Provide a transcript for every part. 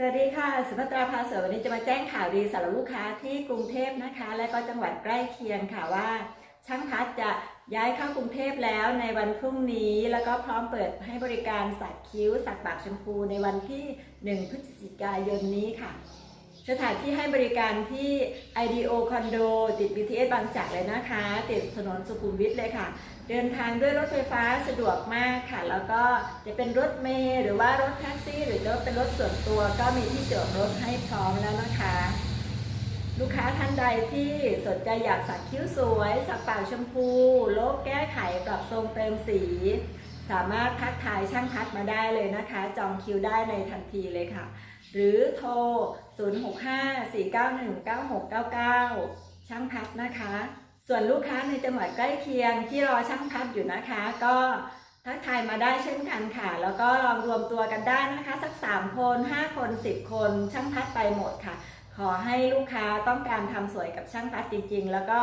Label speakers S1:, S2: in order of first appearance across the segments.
S1: สวัสดีค่ะสุภัตราภาเสววันนี้จะมาแจ้งข่าวดีสำหรับลูกค้าที่กรุงเทพนะคะ และก็จังหวัดใกล้เคียงค่ะว่า ช่างพัดจะย้ายเข้ากรุงเทพแล้วในวันพรุ่งนี้ แล้วก็พร้อมเปิดให้บริการสักคิ้วสักปากชมพูในวันที่ 1 พฤศจิกายนนี้ค่ะ สถานที่ให้บริการที่ IDO คอนโดติด BTS บางจากเลยนะคะ ติดถนนสุขุมวิทเลยค่ะ เดินทางด้วยรถไฟฟ้าสะดวกมากค่ะ แล้วก็จะเป็นรถเมล์หรือว่ารถแท็กซี่ หรือจะเป็นรถส่วนตัวก็มีที่จอดรถให้พร้อมแล้วนะคะ ลูกค้าท่านใดที่สนใจอยากสักคิ้วสวย สักปากชมพูโลบแก้ไขปรับทรงเติมสี สามารถทักทายช่างพัดมาได้เลยนะคะ จองคิวได้ในทันทีเลยค่ะ หรือโทร 0654919699 ช่างพัดนะคะ ส่วนลูกค้าในจังหวัดใกล้เคียงที่รอช่างพัดอยู่นะคะ ก็ทักทายมาได้เช่นกันค่ะ แล้วก็ลองรวมตัวกันได้นะคะ สัก 3 คน 5 คน 10 คน ช่างพัดไปหมดค่ะ ขอให้ลูกค้าต้องการทำสวยกับช่างพัดจริง ๆ แล้วก็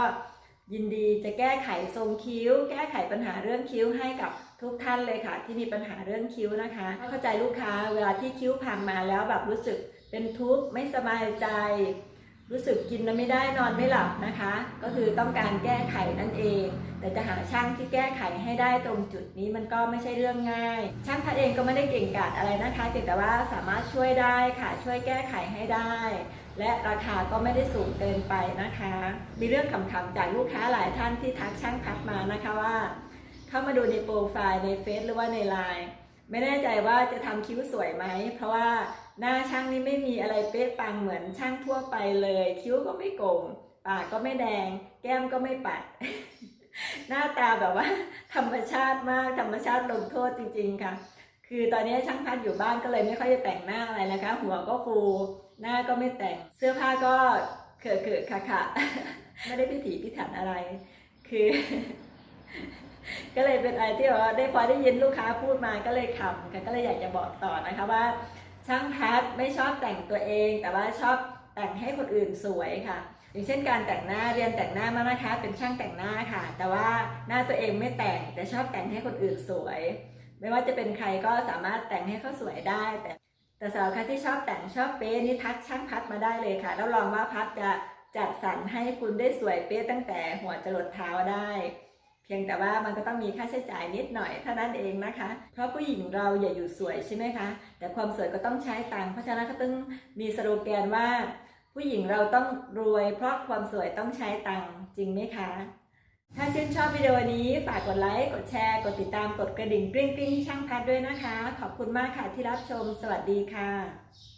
S1: ยินดีจะแก้ไขทรงคิ้ว แก้ไขปัญหาเรื่องคิ้วให้กับทุกท่านเลยค่ะ ที่มีปัญหาเรื่องคิ้วนะคะ เข้าใจลูกค้าเวลาที่คิ้วพังมาแล้วแบบรู้สึกเป็นทุกข์ไม่สบายใจ รู้สึกกินแล้วไม่ได้นอนไม่หลับนะคะ ก็คือต้องการแก้ไขนั่นเอง แต่จะหาช่างที่แก้ไขให้ได้ตรงจุดนี้มันก็ไม่ใช่เรื่องง่าย ช่างพัดเองก็ไม่ได้เก่งกาจอะไรนะคะเพียงแต่ว่าสามารถช่วยได้ค่ะช่วยแก้ไขให้ได้ และราคาก็ไม่ได้สูงเกินไปนะคะ มีเรื่องขำๆจากลูกค้าหลายท่านที่ทักช่างพัดมานะคะว่า เข้ามาดูในโปรไฟล์ในเฟซหรือว่าในไลน์ ไม่แน่ใจว่าจะทำคิ้วสวยไหม เพราะว่าหน้าช่างนี่ไม่มีอะไรเป๊ะปังเหมือนช่างทั่วไปเลย คิ้วก็ไม่โก่งปากก็ไม่แดง แก้มก็ไม่ปัด หน้าตาแบบว่า ธรรมชาติมากธรรมชาติลงโทษจริง ๆค่ะ คือตอนนี้ช่างพัดอยู่บ้านก็เลยไม่ค่อยจะแต่งหน้าอะไรนะคะ หัวก็ฟูหน้าก็ไม่แต่งเสื้อผ้าก็เขอะเขอค่ะค่ะไม่ได้พิถีพิถันอะไร คือ ก็เลยเป็นอะไรที่แบบว่าได้พอได้ยินลูกค้าพูดมาก็เลยขำค่ะก็เลยอยากจะบอกต่อนะคะว่า ช่างพัดไม่ชอบแต่งตัวเอง แต่ว่าชอบแต่งให้คนอื่นสวยค่ะ อย่างเช่นการแต่งหน้าเรียนแต่งหน้ามานะคะ เป็นช่างแต่งหน้าค่ะ แต่ว่าหน้าตัวเองไม่แต่งแต่ชอบแต่งให้คนอื่นสวย ไม่ว่าจะเป็นใครก็สามารถแต่งให้เขาสวยได้แต่แต่สำหรับใครที่ชอบแต่งชอบเป๊ะนี่ทักช่างพัดมาได้เลยค่ะ แล้วรองว่าพัดจะจัดสรรให้คุณได้สวยเป๊ะตั้งแต่หัวจรดเท้าได้ เพียงแต่ว่ามันก็ต้องมีค่าใช้จ่ายนิดหน่อยเท่านั้นเองนะคะ เพราะผู้หญิงเราอย่าอยู่สวยใช่ไหมคะ แต่ความสวยก็ต้องใช้ตังค์เพราะฉะนั้นก็ต้องมีสโลแกนว่า ผู้หญิงเราต้องรวยเพราะความสวยต้องใช้ตังค์จริงไหมคะ ถ้าชื่นชอบวิดีโอนี้ฝากกดไลค์กดแชร์กดติดตามกดกระดิ่งกริ๊งกริ๊งให้ช่างพัดด้วยนะคะ ขอบคุณมากค่ะที่รับชม สวัสดีค่ะ